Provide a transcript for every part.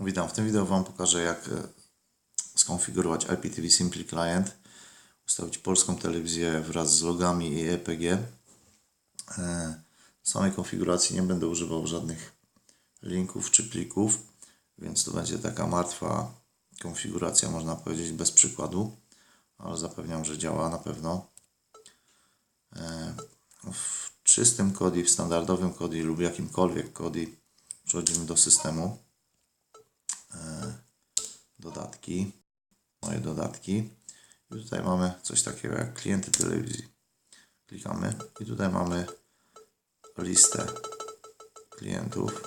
Witam, w tym wideo Wam pokażę jak e, skonfigurować IPTV Simply Client, ustawić polską telewizję wraz z logami i EPG. E, W samej konfiguracji nie będę używał żadnych linków czy plików, więc to będzie taka martwa konfiguracja, można powiedzieć, bez przykładu, ale zapewniam, że działa na pewno. E, W czystym kodi, w standardowym kodi lub jakimkolwiek kodi przechodzimy do systemu dodatki, moje dodatki. I tutaj mamy coś takiego jak klienty telewizji. Klikamy i tutaj mamy listę klientów.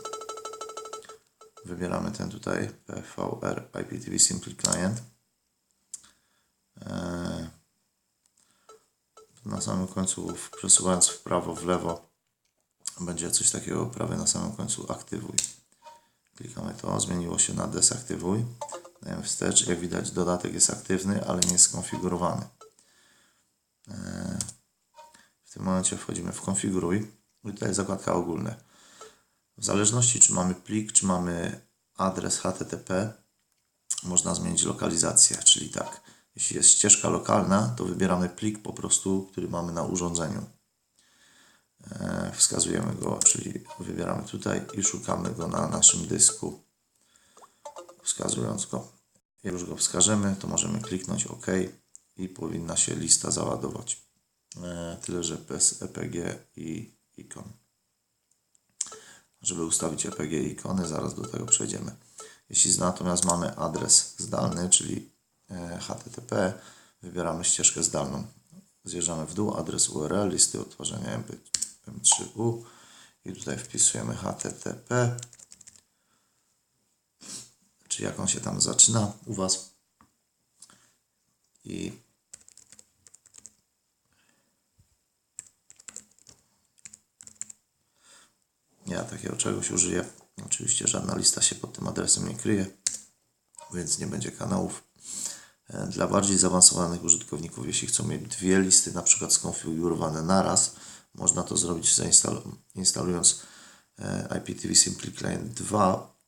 Wybieramy ten tutaj PVR IPTV Simple Client. Tu na samym końcu, przesuwając w prawo, w lewo, będzie coś takiego prawie na samym końcu aktywuj. Klikamy to, zmieniło się na desaktywuj. Dajemy wstecz. Jak widać dodatek jest aktywny, ale nie jest skonfigurowany. Eee, W tym momencie wchodzimy w konfiguruj. I tutaj zakładka ogólne. W zależności czy mamy plik, czy mamy adres HTTP, można zmienić lokalizację, czyli tak. Jeśli jest ścieżka lokalna, to wybieramy plik po prostu, który mamy na urządzeniu. Wskazujemy go, czyli wybieramy tutaj i szukamy go na naszym dysku, wskazując go. Jak już go wskażemy, to możemy kliknąć OK i powinna się lista załadować. E, tyle, że bez EPG i ikon. Żeby ustawić EPG i ikony, zaraz do tego przejdziemy. Jeśli natomiast mamy adres zdalny, czyli e, HTTP, wybieramy ścieżkę zdalną. Zjeżdżamy w dół, adres URL, listy odtwarzania MP, M3U i tutaj wpisujemy HTTP, czy jak on się tam zaczyna u Was. I ja takiego czegoś użyję. Oczywiście żadna lista się pod tym adresem nie kryje, więc nie będzie kanałów. E, Dla bardziej zaawansowanych użytkowników, jeśli chcą mieć dwie listy na przykład skonfigurowane naraz, można to zrobić zainstalu- instalując e, IPTV Simply Client 2.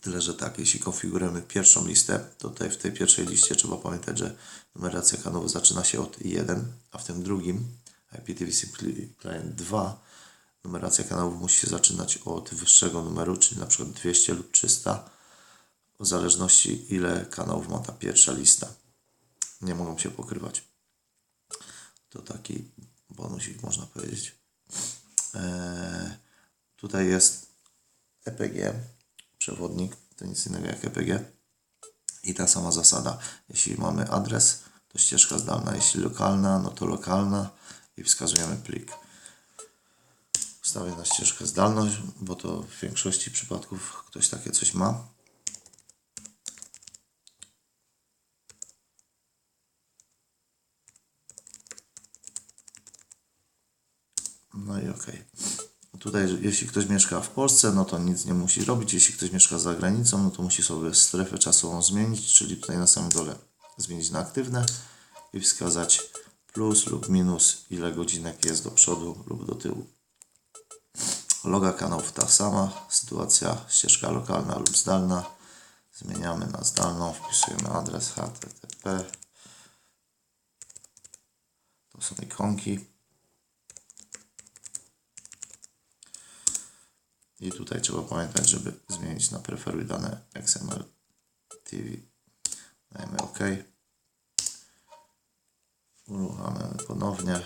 Tyle, że tak, jeśli konfigurujemy pierwszą listę, to tutaj w tej pierwszej liście trzeba pamiętać, że numeracja kanałów zaczyna się od 1, a w tym drugim IPTV Simply Client 2 numeracja kanałów musi się zaczynać od wyższego numeru, czyli na przykład 200 lub 300 w zależności ile kanałów ma ta pierwsza lista. Nie mogą się pokrywać. To taki bonusik można powiedzieć. Eee, tutaj jest EPG, przewodnik, to nic innego jak EPG. I ta sama zasada. Jeśli mamy adres, to ścieżka zdalna. Jeśli lokalna, no to lokalna i wskazujemy plik. Wstawię na ścieżkę zdalność, bo to w większości przypadków ktoś takie coś ma. No i okej. Tutaj, jeśli ktoś mieszka w Polsce, no to nic nie musi robić. Jeśli ktoś mieszka za granicą, no to musi sobie strefę czasową zmienić, czyli tutaj na samym dole zmienić na aktywne i wskazać plus lub minus, ile godzinek jest do przodu lub do tyłu. Loga kanałów ta sama, sytuacja, ścieżka lokalna lub zdalna. Zmieniamy na zdalną, wpisujemy adres HTTP. To są ikonki. I tutaj trzeba pamiętać, żeby zmienić na preferuj dane XML TV. Dajemy OK. Uruchamiamy ponownie.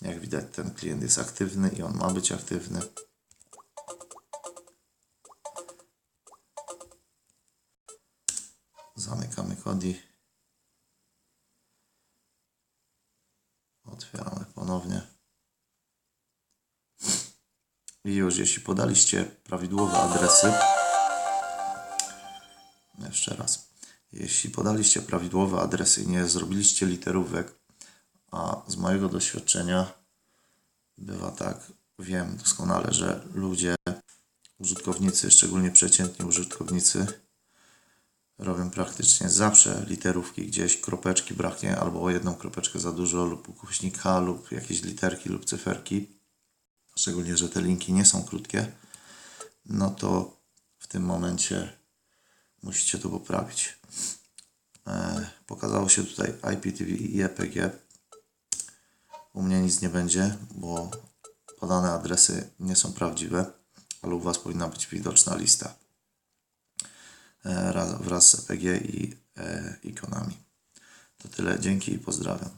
Jak widać, ten klient jest aktywny i on ma być aktywny. Zamykamy kodi. Otwieramy ponownie. I już, jeśli podaliście prawidłowe adresy, jeszcze raz, jeśli podaliście prawidłowe adresy i nie zrobiliście literówek, a z mojego doświadczenia bywa tak, wiem doskonale, że ludzie, użytkownicy, szczególnie przeciętni użytkownicy, robią praktycznie zawsze literówki gdzieś, kropeczki braknie, albo o jedną kropeczkę za dużo, lub ukośnik H, lub jakieś literki lub cyferki. Szczególnie, że te linki nie są krótkie. no to w tym momencie musicie to poprawić. E, pokazało się tutaj IPTV i EPG. U mnie nic nie będzie, bo podane adresy nie są prawdziwe, ale u Was powinna być widoczna lista e, raz- wraz z EPG i e, ikonami. To tyle, dzięki i pozdrawiam.